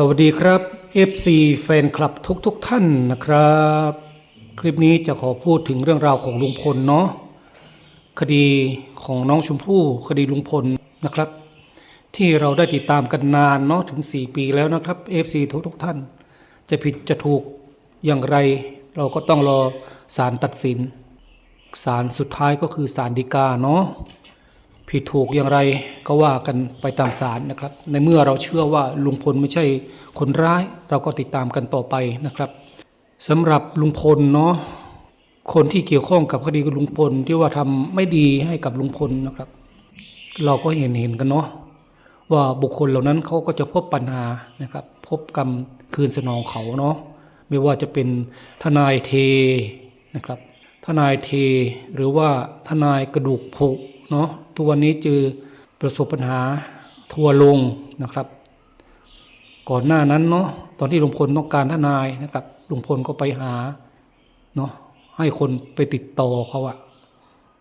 สวัสดีครับ FC แฟนคลับทุกๆทท่านนะครับ คลิปนี้จะขอพูดถึงเรื่องราวของลุงพลเนาะคดีของน้องชมพู่คดีลุงพลนะครับ ที่เราได้ติดตามกันนานเนาะถึง 4 ปีแล้วนะครับ FC ทุกๆทท่าน จะผิดจะถูกอย่างไร เราก็ต้องรอศาลตัดสินศาลสุดท้ายก็คือศาลฎีกาเนาะ ผิดถูกอย่างไรก็ว่ากันไปตามศาลนะครับ ในเมื่อเราเชื่อว่าลุงพลไม่ใช่คนร้าย เราก็ติดตามกันต่อไปนะครับสำหรับลุงพลเนาะคนที่เกี่ยวข้องกับคดีลุงพลที่ว่าทำไม่ดีให้กับลุงพลนะครับ เราก็เห็นเห็นกันเนาะว่าบุคคลเหล่านั้นเขาก็จะพบปัญหานะครับ พบกรรมคืนสนองเขาเนาะไม่ว่าจะเป็นทนายเทนะครับ ทนายเทหรือว่าทนายกระดูกผุเนาะ ทุกวันนี้เจอประสบปัญหาทัวร์ลงนะครับ ก่อนหน้านั้นเนาะตอนที่ลุงพลต้องการทนายนะครับลุงพลก็ไปหาเนาะให้คนไปติดต่อเขาอะ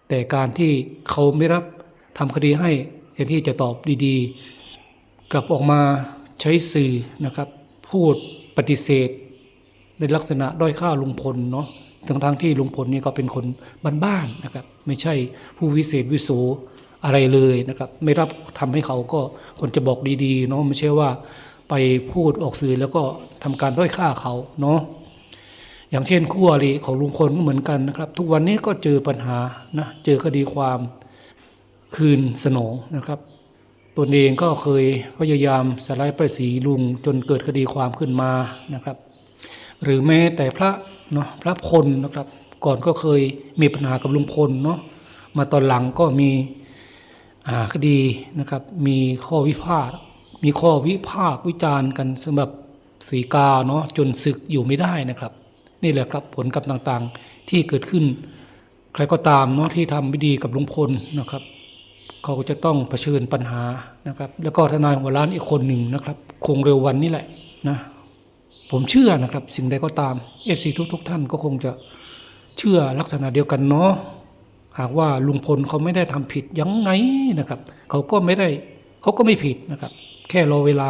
แต่การที่เขาไม่รับทำคดีให้แทนที่จะตอบดีๆ กลับออกมาใช้สื่อนะครับ พูดปฏิเสธ ในลักษณะด้อยค่าลุงพลเนาะทั้งทที่ลุงพลนี่ก็เป็นคนบ้านๆนะครับ ไม่ใช่ผู้วิเศษวิโส อะไรเลยนะครับ ไม่รับทำให้เขาก็คนจะบอกดีๆเนาะไม่ใช่ว่าไปพูดออกสื่อแล้วก็ทำการด้อยค่าเขาเนาะอย่างเช่นคู่อริของลุงพลก็เหมือนกันนะครับ ทุกวันนี้ก็เจอปัญหานะเจอคดีความคืนสนองนะครับตนเองก็เคยพยายามสไลด์ไปสีลุงจนเกิดคดีความขึ้นมานะครับ หรือแม้แต่พระเนาะพระพลนะครับ ก่อนก็เคยมีปัญหากับลุงพลเนาะมาตอนหลังก็มี คดีนะครับ มีข้อวิพาทมีข้อวิพากษ์วิจารณ์กันสำหรับสีกาเนาะจนศึกอยู่ไม่ได้นะครับ นี่แหละครับผลกรรมต่างๆที่เกิดขึ้น ใครก็ตามเนาะที่ทำไม่ดีกับลุงพลนะครับ เขาก็จะต้องเผชิญปัญหานะครับ แล้วก็ทนายหัวล้านอีกคนหนึ่งนะครับ คงเร็ววันนี้แหละนะผมเชื่อนะครับ สิ่งใดก็ตาม FC ทุกทุกๆ ท่านก็คงจะเชื่อลักษณะเดียวกันเนาะ หากว่าลุงพลเขาไม่ได้ทำผิดยังไงนะครับ เขาก็ไม่ได้เขาก็ไม่ผิดนะครับ แค่รอเวลา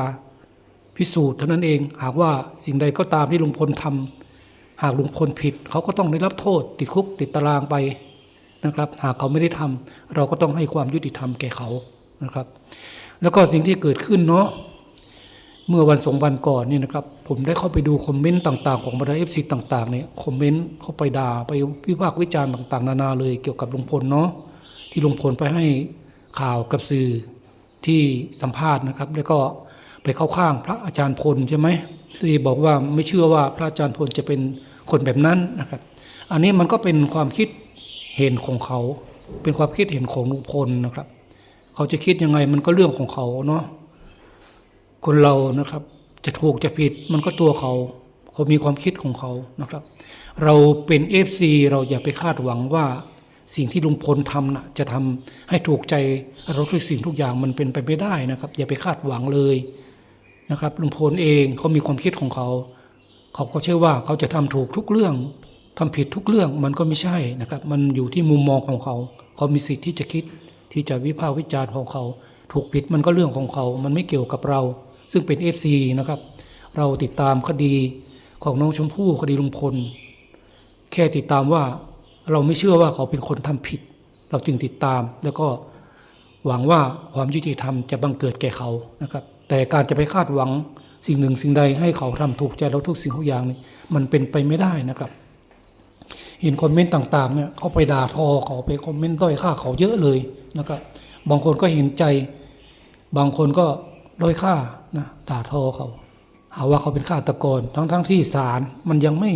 พิสูจน์เท่านั้นเอง หากว่าสิ่งใดก็ตามที่ลุงพลทำหากลุงพลผิด เขาก็ต้องได้รับโทษ ติดคุกติดตารางไปนะครับ หากเขาไม่ได้ทำเราก็ต้องให้ความยุติธรรมแก่เขานะครับ แล้วก็สิ่งที่เกิดขึ้นเนาะ เมื่อวันสองวันก่อนนี่นะครับ ผมได้เข้าไปดูคอมเมนต์ต่างๆ ของบรรดาเอฟซีต่างๆเนี่ยคอมเมนต์เข้าไปด่าไปวิพากษ์วิจารณ์ต่าง ๆ นานาเลยเกี่ยวกับลุงพลเนาะที่ลุงพลไปให้ข่าวกับสื่อที่สัมภาษณ์นะครับ แล้วก็ไปเข้าข้างพระอาจารย์พลใช่ไหมที่บอกว่าไม่เชื่อว่าพระอาจารย์พลจะเป็นคนแบบนั้นนะครับ อันนี้มันก็เป็นความคิดเห็นของเขา เป็นความคิดเห็นของลุงพลนะครับ เขาจะคิดยังไงมันก็เรื่องของเขาเนาะ คนเรานะครับ จะถูกจะผิดมันก็ตัวเขาเขามีความคิดของเขานะครับ เราเป็นเอฟซีเราอย่าไปคาดหวังว่าสิ่งที่ลุงพลทำนะจะทำให้ถูกใจเราทุกสิ่งทุกอย่างมันเป็นไปไม่ได้นะครับ อย่าไปคาดหวังเลยนะครับลุงพลเองเขามีความคิดของเขา เขาก็เชื่อว่าเขาจะทำถูกทุกเรื่องทำผิดทุกเรื่องมันก็ไม่ใช่นะครับ มันอยู่ที่มุมมองของเขา เขามีสิทธิ์ที่จะคิดที่จะวิพากษ์วิจารณ์ของเขา ถูกผิดมันก็เรื่องของเขา มันไม่เกี่ยวกับเรา ซึ่งเป็น FC นะครับ เราติดตามคดีของน้องชมพู่คดีลุงพล แค่ติดตามว่าเราไม่เชื่อว่าเขาเป็นคนทำผิด เราจึงติดตามแล้วก็หวังว่าความยุติธรรมจะบังเกิดแก่เขานะครับ แต่การจะไปคาดหวังสิ่งหนึ่งสิ่งใดให้เขาทำถูกใจเราทุกสิ่งทุกอย่างนี่มันเป็นไปไม่ได้นะครับ เห็นคอมเมนต์ต่างๆเนี่ยเขาไปด่าทอเขาไปคอมเมนต์ด้อยค่าเขาเยอะเลยนะครับ บางคนก็เห็นใจ บางคนก็ ด้อยค่านะด่าทอเขาหาว่าเขาเป็นฆาตกรทั้งๆทที่ศาลมันยังไม่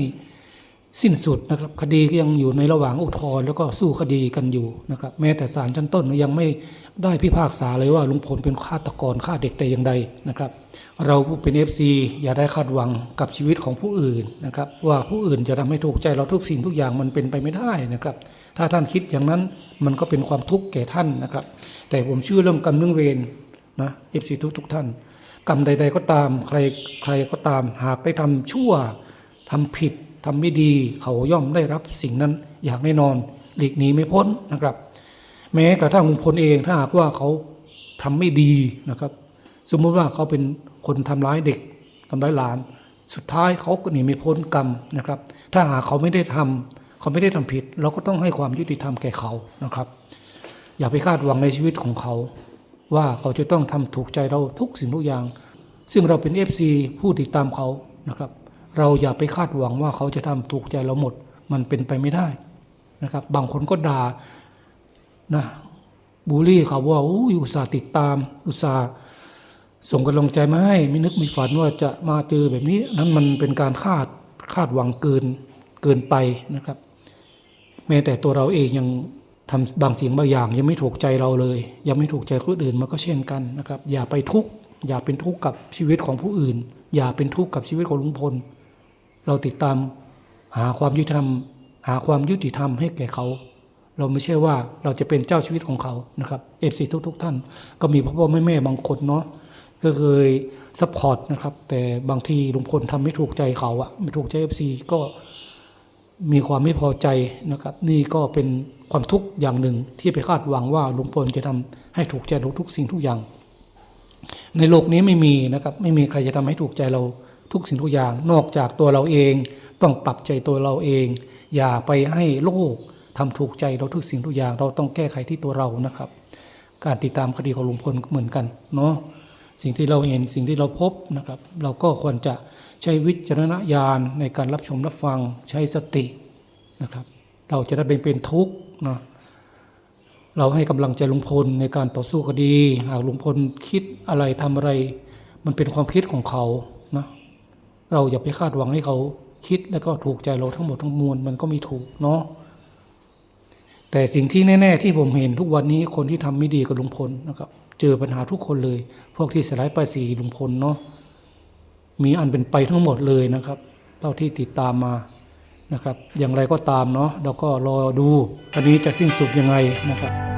สิ้นสุดนะครับ คดีก็ยังอยู่ในระหว่างอุทธรณ์แล้วก็สู้คดีกันอยู่นะครับ แม้แต่ศาลชั้นต้นยังไม่ได้พิพากษาเลยว่าลุงพลเป็นฆาตกรฆ่าเด็กแต่อย่างใดนะครับ เราผู้เป็น FC อย่าได้คาดหวังกับชีวิตของผู้อื่นนะครับ ว่าผู้อื่นจะทำให้ถูกใจเราทุกสิ่งทุกอย่างมันเป็นไปไม่ได้นะครับ ถ้าท่านคิดอย่างนั้นมันก็เป็นความทุกข์แก่ท่านนะครับ แต่ผมเชื่อเรื่องกรรมเรื่องเวร นะ FC ทุกทุกท่าน กรรมใด ๆ ก็ตามใครใครก็ตามหากได้ทำชั่วทำผิดทำไม่ดี เขาย่อมได้รับสิ่งนั้นอย่างแน่นอน หลีกหนีไม่พ้นนะครับ แม้กระทั่งลุงพลเองถ้าหากว่าเขาทำไม่ดีนะครับ สมมติว่าเขาเป็นคนทำร้ายเด็กทำร้ายหลาน สุดท้ายเขาก็หนีไม่พ้นกรรมนะครับ ถ้าหากเขาไม่ได้ทำเขาไม่ได้ทำผิด เราก็ต้องให้ความยุติธรรมแก่เขานะครับ อย่าไปคาดหวังในชีวิตของเขา ว่าเขาจะต้องทำถูกใจเราทุกสิ่งทุกอย่าง ซึ่งเราเป็น FC ผู้ติดตามเขานะครับ เราอย่าไปคาดหวังว่าเขาจะทำถูกใจเราหมด มันเป็นไปไม่ได้นะครับ บางคนก็ด่านะบูลลี่เขาว่าอู้ยอุตส่าห์ติดตาม อุตส่าห์ส่งกำลังใจมาให้ไม่นึกไม่ฝันว่าจะมาเจอแบบนี้ นั้นมันเป็นการคาดคาดหวังเกินเกินไปนะครับ แม้แต่ตัวเราเองยัง ทำบางสิ่งบางอย่างยังไม่ถูกใจเราเลย ยังไม่ถูกใจคนอื่นมันก็เช่นกันนะครับ อย่าไปทุกข์อย่าเป็นทุกข์กับชีวิตของผู้อื่น อย่าเป็นทุกข์กับชีวิตของลุงพล เราติดตามหาความยุติธรรม หาความยุติธรรมให้แก่เขา เราไม่ใช่ว่าเราจะเป็นเจ้าชีวิตของเขานะครับเอฟซีทุก ๆ ท่าน ก็มีพ่อพ่อแม่แม่บางคนเนาะก็เคยซัพพอร์ตนะครับ แต่บางทีลุงพลทำไม่ถูกใจเขาอะไม่ถูกใจเอฟซีก็มีความไม่พอใจนะครับ นี่ก็เป็น ความทุกข์อย่างหนึ่งที่ไปคาดหวังว่าลุงพลจะทำให้ถูกใจเราทุกสิ่งทุกอย่าง ในโลกนี้ไม่มีนะครับไม่มีใครจะทำให้ถูกใจเราทุกสิ่งทุกอย่าง นอกจากตัวเราเอง ต้องปรับใจตัวเราเอง อย่าไปให้โลกทำถูกใจเราทุกสิ่งทุกอย่าง เราต้องแก้ไขที่ตัวเรานะครับ การติดตามคดีของลุงพลเหมือนกันเนาะสิ่งที่เราเห็นสิ่งที่เราพบนะครับ เราก็ควรจะใช้วิจารณญาณในการรับชมรับฟังใช้สตินะครับ เราจะได้เป็นเป็นทุกข์นะเราให้กำลังใจลุงพลในการต่อสู้คดี หากลุงพลคิดอะไรทำอะไร มันเป็นความคิดของเขานะเราอย่าไปคาดหวังให้เขาคิดแล้วก็ถูกใจเราทั้งหมดทั้งมวลมันก็ไม่ถูกเนาะแต่สิ่งที่แน่ ๆ ที่ผมเห็นทุกวันนี้คนที่ทำไม่ดีกับลุงพลนะครับ เจอปัญหาทุกคนเลย พวกที่สลายป้ายสีลุงพลเนาะมีอันเป็นไปทั้งหมดเลยนะครับเท่าที่ติดตามมา นะครับ อย่างไรก็ตามเนาะเราก็รอดูคดีจะสิ้นสุดยังไงนะครับ